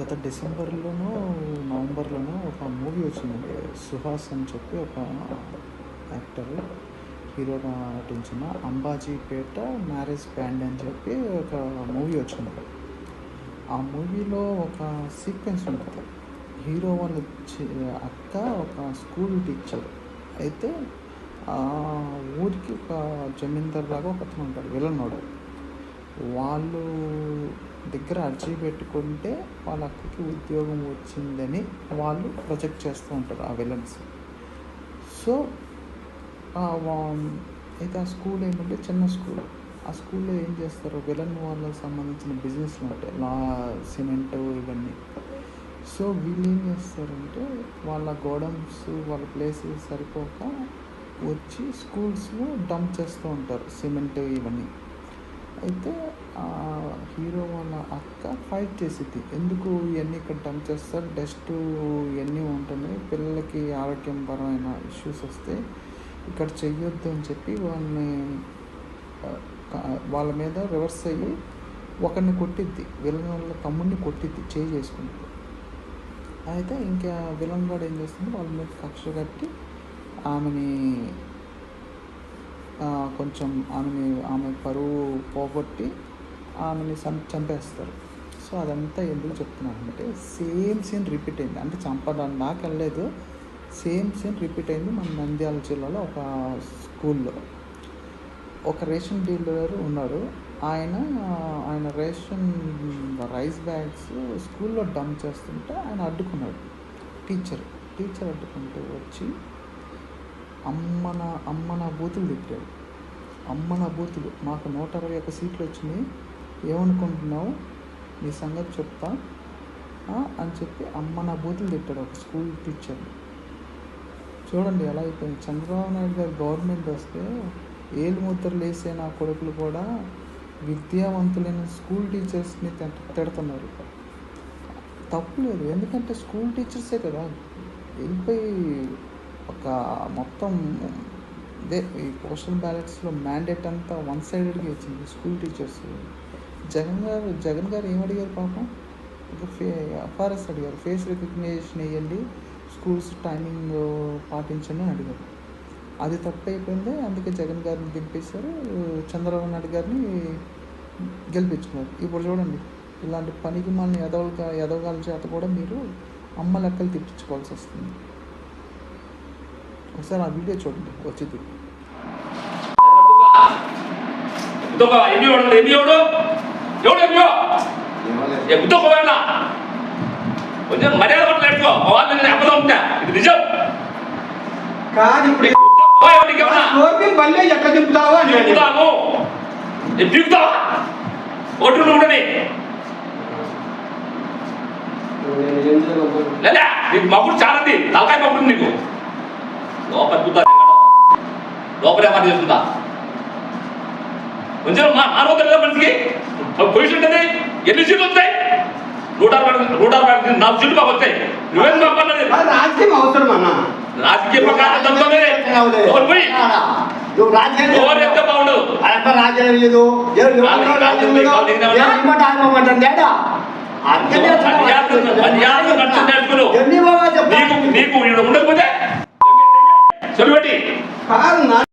గత డిసెంబర్లోనో నవంబర్లోనో ఒక మూవీ వచ్చిందండి. సుహాస్ అని చెప్పి ఒక యాక్టర్ హీరోగా నటించిన అంబాజీపేట మ్యారేజ్ బ్యాండ్ అని చెప్పి ఒక మూవీ వచ్చింది. ఆ మూవీలో ఒక సీక్వెన్స్ ఉంటుంది. హీరో వాళ్ళ అక్క ఒక స్కూల్ టీచర్. అయితే ఆ ఊరికి ఒక జమీందార్ లాగా ఒక అతను ఉంటాడు వెళ్ళనోడు వాళ్ళు దగ్గర అర్జీ పెట్టుకుంటే వాళ్ళ అక్కకి ఉద్యోగం వచ్చిందని వాళ్ళు ప్రొజెక్ట్ చేస్తూ ఉంటారు ఆ విలన్స్. సో ఆ వా- అయితే ఆ స్కూల్ ఏంటంటే చిన్న స్కూల్. ఆ స్కూల్లో ఏం చేస్తారు? విలన్ వాళ్ళకి సంబంధించిన బిజినెస్లు ఉంటాయి లా సిమెంట్ ఇవన్నీ. సో వీళ్ళు ఏం చేస్తారంటే వాళ్ళ గోడౌన్స్ వాళ్ళ ప్లేసెస్ సరిపోక వచ్చి స్కూల్స్లో డంప్ చేస్తూ ఉంటారు సిమెంట్ ఇవన్నీ. అయితే ఆ హీరో వాళ్ళ అక్క ఫైట్ చేసిద్ది. ఎందుకు ఇవన్నీ ఇక్కడ డంప్ చేస్తారు? డస్ట్ ఇవన్నీ ఉంటున్నాయి పిల్లలకి ఆరోగ్యపరమైన ఇష్యూస్ వస్తే ఇక్కడ చెయ్యొద్దు అని చెప్పి వాళ్ళని వాళ్ళ మీద రివర్స్ అయ్యి ఒకరిని కొట్టిద్ది. విలన్ వాళ్ళ తమ్ముడిని కొట్టిద్ది చేయి చేసుకుంటూ. అయితే ఇంకా విలన్ గాడు ఏం చేస్తుంది వాళ్ళ మీద కక్ష కట్టి ఆమెని కొంచెం ఆమెని ఆమె పరువు పోగొట్టి ఆమెని చం చంపేస్తారు. సో అదంతా ఎందుకు చెప్తున్నానంటే సేమ్ సీన్ రిపీట్ అయింది. అంటే చంపడం నాకు వెళ్ళలేదు. సేమ్ సీన్ రిపీట్ అయింది మన నంద్యాల జిల్లాలో ఒక స్కూల్లో. ఒక రేషన్ డీలర్ ఉన్నారు. ఆయన ఆయన రేషన్ రైస్ బ్యాగ్స్ స్కూల్లో డంప్ చేస్తుంటే ఆయన అడ్డుకున్నాడు. టీచర్ టీచర్ అడ్డుకుంటూ వచ్చి అమ్మన అమ్మన బూతులు తిట్టాడు. అమ్మన బూతులు మాకు నూట అరవై ఒక్క సీట్లు వచ్చినాయి ఏమనుకుంటున్నావు? నీ సంగతి చెప్తా. అని చెప్పి అమ్మన బూతులు తిట్టాడు ఒక స్కూల్ టీచర్ని చూడండి ఎలా అయిపోయింది. చంద్రబాబు నాయుడు గారు గవర్నమెంట్ వస్తే ఏళ్ళు ముద్రలు వేసే నా కొడుకులు కూడా విద్యావంతులైన స్కూల్ టీచర్స్ని తిడుతున్నారు. తప్పు లేదు. ఎందుకంటే స్కూల్ టీచర్సే కదా. వెళ్ళిపోయి ఒక మొత్తం ఇదే ఈ పోస్టల్ బ్యాలెట్స్లో మ్యాండేట్ అంతా వన్ సైడెడ్గా ఇచ్చింది స్కూల్ టీచర్స్. జగన్ గారు జగన్ గారు ఏం అడిగారు పాపం? ఇంకా ఫే ఎఫ్ఆర్ఎస్ అడిగారు. ఫేస్ రికగ్నైజేషన్ వేయండి స్కూల్స్ టైమింగ్ పాటించండి అని అడిగారు. అది తప్పు అయిపోయింది అందుకే జగన్ గారిని దింపేశారు. చంద్రబాబు నాయుడు గారిని గెలిపించుకున్నారు. ఇప్పుడు చూడండి ఇలాంటి పనికి మన ఎదవలుగా ఎదవగాల చేత కూడా మీరు అమ్మ లెక్కలు తిప్పించుకోవాల్సి వస్తుంది. ఒకసారి ఆ వీడియో చూడండి వచ్చింది. ఎవడు ఏ గుద్దొక్క వాడినా కొంచెం మర్యాద పట్ల మా వాళ్ళు నేను అబద్ధం ఉంటా ఇది నిజం. కాదు ఇప్పుడు బల్లే ఎట్లా దింపుతావు ఏ పీకుతావా ఒడ్డు ఉండని? లేదా నీకు మగుడు చాలా ఉంది తలకాయ మగుడు నీకు. లోపల కూతా లోపలే పని చేస్తుందా? కొంచెం మానవత లేదా మనిషికి పొజిషన్ ఉంటుంది. ఎన్ని సీట్లు వస్తాయి? నూట అరవై నూట అరవై నాలుగు సీట్లు మాకు వస్తాయి. నువ్వేం పంపన్నది ఆ రాజకీయం అవసరం అన్న. రాజకీయ ప్రకారం తప్పనే ఎవరు పోయి? నువ్వు రాజ్యం ఎవరు ఎంత బాగుండదు ఆయన రాజ్యం లేదు. ఎవరు ఎవరు రాజ్యం రాజ్యం లేదు, లేదు రాజ్యం లేదు. ఏమంటే ఆగమంటారు తేడా అందుకనే మర్యాద మర్యాద నడుచు నేర్చుకును ఎన్ని బాగా నీకు చెప్పాలి? నీకు ఈడ ఉండకపోతే చెరువు పెట్టి. కాదు నా